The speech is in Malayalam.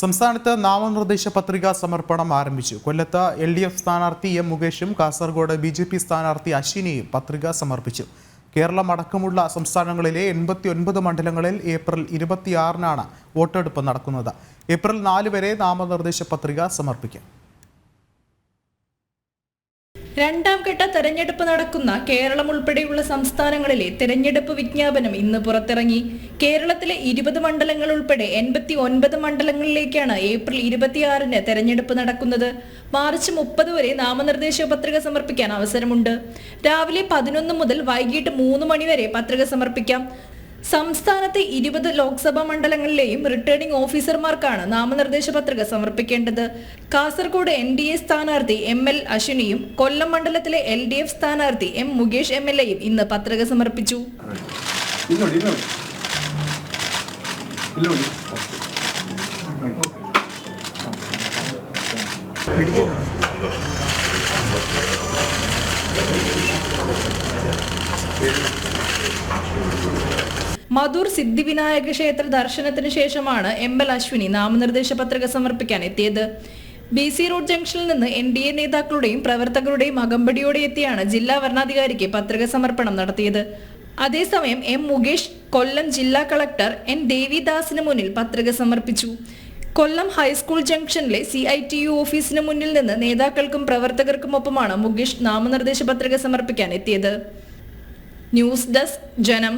സംസ്ഥാനത്ത് നാമനിർദ്ദേശ പത്രികാ സമർപ്പണം ആരംഭിച്ചു. കൊല്ലത്ത് എൽ ഡി എഫ് സ്ഥാനാർത്ഥി എം മുകേഷും കാസർഗോഡ് ബി ജെ പി സ്ഥാനാർത്ഥി അശ്വിനിയും പത്രിക സമർപ്പിച്ചു. കേരളം അടക്കമുള്ള സംസ്ഥാനങ്ങളിലെ എൺപത്തി ഒൻപത് മണ്ഡലങ്ങളിൽ ഏപ്രിൽ ഇരുപത്തിയാറിനാണ് വോട്ടെടുപ്പ് നടക്കുന്നത്. ഏപ്രിൽ നാല് വരെ നാമനിർദ്ദേശ പത്രിക സമർപ്പിക്കാം. രണ്ടാം ഘട്ട തെരഞ്ഞെടുപ്പ് നടക്കുന്ന കേരളം ഉൾപ്പെടെയുള്ള സംസ്ഥാനങ്ങളിലെ തെരഞ്ഞെടുപ്പ് വിജ്ഞാപനം ഇന്ന് പുറത്തിറങ്ങി. കേരളത്തിലെ ഇരുപത് മണ്ഡലങ്ങൾ ഉൾപ്പെടെ എൺപത്തി ഒൻപത് മണ്ഡലങ്ങളിലേക്കാണ് ഏപ്രിൽ ഇരുപത്തിയാറിന് തെരഞ്ഞെടുപ്പ് നടക്കുന്നത്. മാർച്ച് മുപ്പത് വരെ നാമനിർദ്ദേശ പത്രിക സമർപ്പിക്കാൻ അവസരമുണ്ട്. രാവിലെ പതിനൊന്ന് മുതൽ വൈകിട്ട് മൂന്ന് മണിവരെ പത്രിക സമർപ്പിക്കാം. സംസ്ഥാനത്തെ ഇരുപത് ലോക്സഭാ മണ്ഡലങ്ങളിലെയും റിട്ടേണിംഗ് ഓഫീസർമാർക്കാണ് നാമനിർദ്ദേശ പത്രിക സമർപ്പിക്കേണ്ടത്. കാസർഗോഡ് എൻ ഡി എ സ്ഥാനാർത്ഥി എം എൽ അശ്വിനിയും കൊല്ലം മണ്ഡലത്തിലെ എൽ ഡി എഫ് സ്ഥാനാർത്ഥി എം മുകേഷ് എം എൽ എയും ഇന്ന് പത്രിക സമർപ്പിച്ചു. ഇങ്ങോട്ട് ഇങ്ങോട്ട് മധുർ സിദ്ധിവിനായക ക്ഷേത്ര ദർശനത്തിന് ശേഷമാണ് എം എൽ അശ്വിനി നാമനിർദ്ദേശ പത്രിക സമർപ്പിക്കാൻ എത്തിയത്. ബി സി റോഡ് ജംഗ്ഷനിൽ നിന്ന് എൻ ഡി എ നേതാക്കളുടെയും പ്രവർത്തകരുടെയും അകമ്പടിയോടെ എത്തിയാണ് ജില്ലാ വരണാധികാരിക്ക് പത്രിക സമർപ്പണം നടത്തിയത്. അതേസമയം എം മുകേഷ് കൊല്ലം ജില്ലാ കളക്ടർ എൻ ദേവിദാസിന് മുന്നിൽ പത്രിക സമർപ്പിച്ചു. കൊല്ലം ഹൈസ്കൂൾ ജംഗ്ഷനിലെ സി ഐ ടി യു ഓഫീസിന് മുന്നിൽ നിന്ന് നേതാക്കൾക്കും പ്രവർത്തകർക്കുമൊപ്പമാണ് മുകേഷ് നാമനിർദ്ദേശ പത്രിക സമർപ്പിക്കാൻ എത്തിയത്. ന്യൂസ് ഡെസ്ക് ജനം.